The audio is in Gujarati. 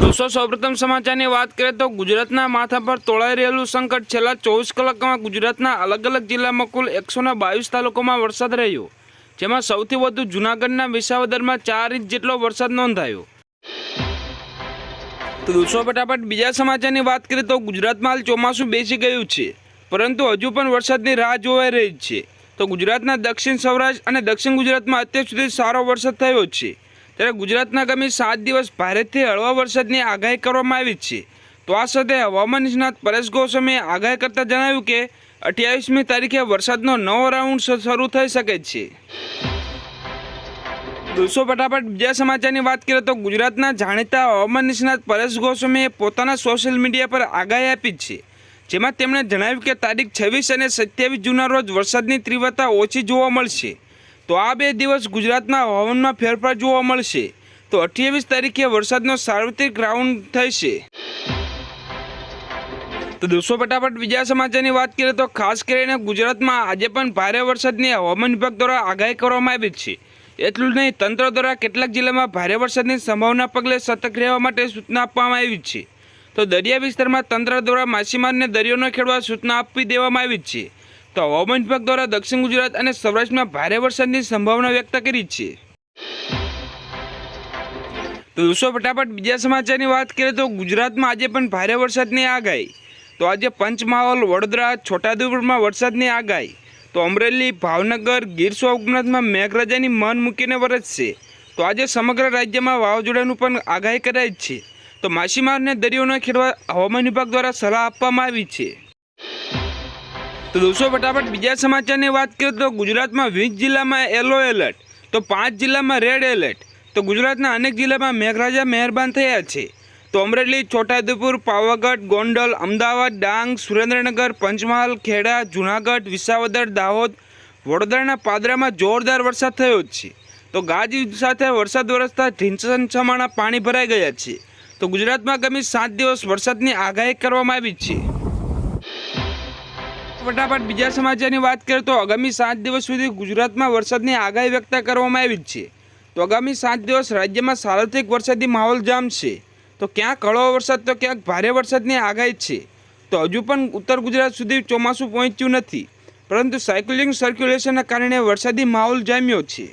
દોસ્તો સૌપ્રથમ સમાચારની વાત કરીએ તો ગુજરાતના માથા પર તોળાઈ રહેલું સંકટ છેલ્લા ચોવીસ કલાકમાં ગુજરાતના અલગ અલગ જિલ્લામાં કુલ એકસો બાવીસ તાલુકામાં વરસાદ રહ્યો, જેમાં સૌથી વધુ જૂનાગઢના વિસાવદરમાં ચાર ઇંચ જેટલો વરસાદ નોંધાયો. તો દોસ્તો, ફટાફટ બીજા સમાચારની વાત કરીએ તો ગુજરાતમાં હાલ ચોમાસું બેસી ગયું છે, પરંતુ હજુ પણ વરસાદની રાહ જોવાઈ રહી છે. તો ગુજરાતના દક્ષિણ સૌરાષ્ટ્ર અને દક્ષિણ ગુજરાતમાં અત્યાર સુધી સારો વરસાદ થયો છે. ત્યારે ગુજરાતના આગામી સાત દિવસ ભારેથી હળવા વરસાદની આગાહી કરવામાં આવી છે. તો આ સાથે હવામાન નિષ્ણાત પરેશ ગોસ્વામીએ આગાહી કરતાં જણાવ્યું કે અઠ્યાવીસમી તારીખે વરસાદનો નવો રાઉન્ડ શરૂ થઈ શકે છે. દોસ્તો, ફટાફટ બીજા સમાચારની વાત કરીએ તો ગુજરાતના જાણીતા હવામાન નિષ્ણાત પરેશ ગોસ્વામીએ પોતાના સોશિયલ મીડિયા પર આગાહી આપી છે. જેમાં તેમણે જણાવ્યું કે તારીખ છવ્વીસ અને સત્યાવીસ જૂના રોજ વરસાદની તીવ્રતા ઓછી જોવા મળશે. તો આ બે દિવસ ગુજરાતના હવામાનમાં ફેરફાર જોવા મળશે. તો અઠ્યાવીસ તારીખે વરસાદનો સાર્વત્રિક રાઉન્ડ થશે. તો દોસ્તો, ફટાફટ બીજા સમાચારની વાત કરીએ તો ખાસ કરીને ગુજરાતમાં આજે પણ ભારે વરસાદની હવામાન વિભાગ દ્વારા આગાહી કરવામાં આવી છે. એટલું જ નહીં, તંત્ર દ્વારા કેટલાક જિલ્લામાં ભારે વરસાદની સંભાવના પગલે સતર્ક રહેવા માટે સૂચના આપવામાં આવી છે. તો દરિયા વિસ્તારમાં તંત્ર દ્વારા માછીમારને દરિયો ન ખેડવા સૂચના આપી દેવામાં આવી છે. તો હવામાન વિભાગ દ્વારા દક્ષિણ ગુજરાત અને સૌરાષ્ટ્રમાં ભારે વરસાદની સંભાવના વ્યક્ત કરી છે. તો દોસ્તો, ફટાફટ બીજા સમાચારની વાત કરીએ તો ગુજરાતમાં આજે પણ ભારે વરસાદની આગાહી. તો આજે પંચમહાલ, વડોદરા, છોટાઉદેપુરમાં વરસાદની આગાહી. તો અમરેલી, ભાવનગર, ગીર સોમનાથમાં મેઘરાજાની મન મૂકીને વરસશે. તો આજે સમગ્ર રાજ્યમાં વાવાઝોડાનું પણ આગાહી કરાઈ છે. તો માછીમારને દરિયો ખેડવા હવામાન વિભાગ દ્વારા સલાહ આપવામાં આવી છે. તો દોસ્તો ફટાફટ બીજા સમાચારની વાત કરીએ તો ગુજરાતમાં વીસ જિલ્લામાં યલો એલર્ટ તો પાંચ જિલ્લામાં રેડ એલર્ટ તો ગુજરાતના અનેક જિલ્લામાં મેઘરાજા મહેરબાન થયા છે. તો અમરેલી, છોટાઉદેપુર, પાવાગઢ, ગોંડલ, અમદાવાદ, ડાંગ, સુરેન્દ્રનગર, પંચમહાલ, ખેડા, જૂનાગઢ, વિસાવદર, દાહોદ, વડોદરાના પાદરામાં જોરદાર વરસાદ થયો છે. તો ગાજવીજ સાથે વરસાદ વરસતા ઢીંચન છમાણા પાણી ભરાઈ ગયા છે. તો ગુજરાતમાં ગમી સાત દિવસ વરસાદની આગાહી કરવામાં આવી છે. ફટાફટ બીજા સમાચારની વાત કરીએ તો આગામી સાત દિવસ સુધી ગુજરાતમાં વરસાદની આગાહી વ્યક્ત કરવામાં આવી છે. તો આગામી સાત દિવસ રાજ્યમાં સાર્વત્રિક વરસાદી માહોલ જામશે. તો ક્યાંક હળવો વરસાદ, તો ક્યાંક ભારે વરસાદની આગાહી છે. તો હજુ પણ ઉત્તર ગુજરાત સુધી ચોમાસું પહોંચ્યું નથી. પરંતુ સાયકલિંગ સર્ક્યુલેશનના કારણે વરસાદી માહોલ જામ્યો છે.